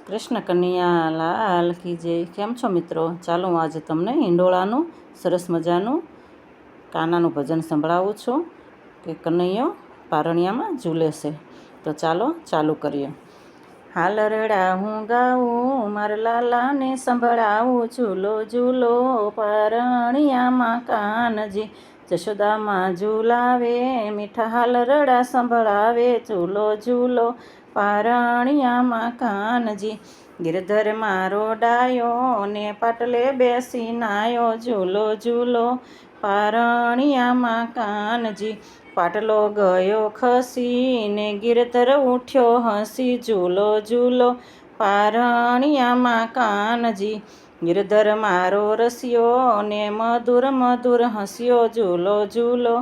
કૃષ્ણ કન્યા લાલ કી જય. કેમ છો મિત્રો? ચાલો હું આજે તમને હિંડોળાનું, સરસ મજાનું કાનાનું ભજન સંભળાવું છું કે કનૈયો પારણિયામાં ઝૂલે છે તો ચાલો ચાલુ કરીએ. હાલ રડા હું ગાઉં મારા લાલાને સંભળાવું ઝૂલો ઝૂલો પારણિયામાં કાનજી, જશોદામાં ઝૂલાવે, મીઠા હાલ રડા સંભળાવે ઝૂલો ઝૂલો પારણિયામાં કાનજી, ગિરધર મારો ડાયો ને પાટલે બેસી નાયો ઝૂલો ઝૂલો. પારણિયામાં કાનજી, પાટલો ગયો ખસી ને ગિરધર ઉઠ્યો હસી ઝૂલો ઝૂલો. પારણિયામાં કાનજી, ગિરધર મારો રસ્યો ને મધુર મધુર હસ્યો ઝૂલો ઝૂલો.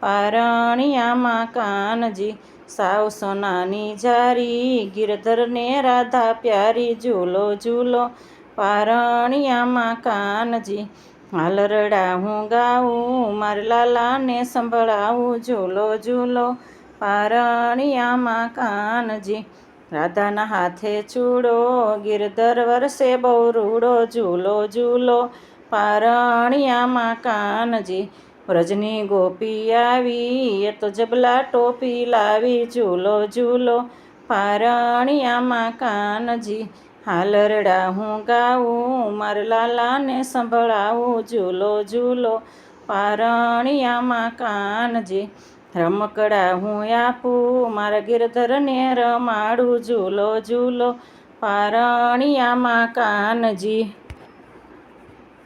પારણિયામાં કાનજી સાવ સોનાની જારી, ગિરધરને રાધા પ્યારી, ઝૂલો ઝૂલો. પારણિયામાં કાનજી, હાલરડા હું ગાઉં મારા લાલાને સંભળાવું, ઝૂલો ઝૂલો. પારણિયામાં કાનજી, રાધાના હાથે ચૂડો, ગિરધર વરસે બહુ રૂડો, ઝૂલો ઝૂલો. પારણિયામાં કાનજી વ્રજની ગોપી આવી, એ તો જબલા ટોપી લાવી, ઝૂલો ઝૂલો. પારણિયામાં કાનજી હાલરડા હું ગાવું, માર લાલાને સંભળાવું, ઝૂલો ઝૂલો. પારણિયામાં કાનજી, રમકડા હું આપું, મારા ગિરધરને રમાડું, ઝૂલો ઝૂલો. પારણિયામાં કાનજી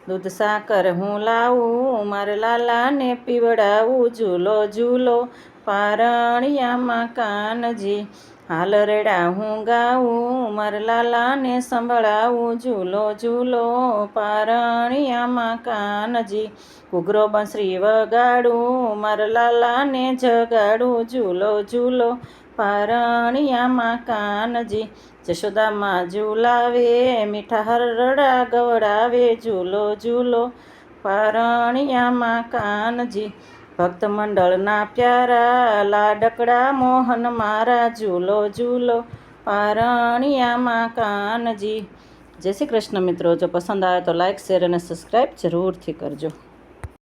દૂધ સાકર હું લાવું, મારા લાલાને પીવડાવું, ઝૂલો ઝૂલો, પારણિયામાં કાનજી. હાલરડા હું ગાવું, મારા લાલાને સંભળાવું, ઝૂલો ઝૂલો, પારણિયામાં કાનજી. ઘૂઘરો બંસરી વગાડું, મારા લાલાને જગાડું, ઝૂલો ઝૂલો પારણિયામાં કાનજી, જશોદામાં ઝૂલાવે મીઠા હરડા ગવડાવે, ઝૂલો ઝૂલો. પારણિયામાં કાનજી ભક્ત મંડળના પ્યારા, લાડકડા મોહન મારા, ઝૂલો ઝૂલો. પારણિયામાં કાનજી. જય શ્રી કૃષ્ણ મિત્રો, જો પસંદ આવે તો લાઈક શેર અને સબસ્ક્રાઈબ જરૂરથી કરજો.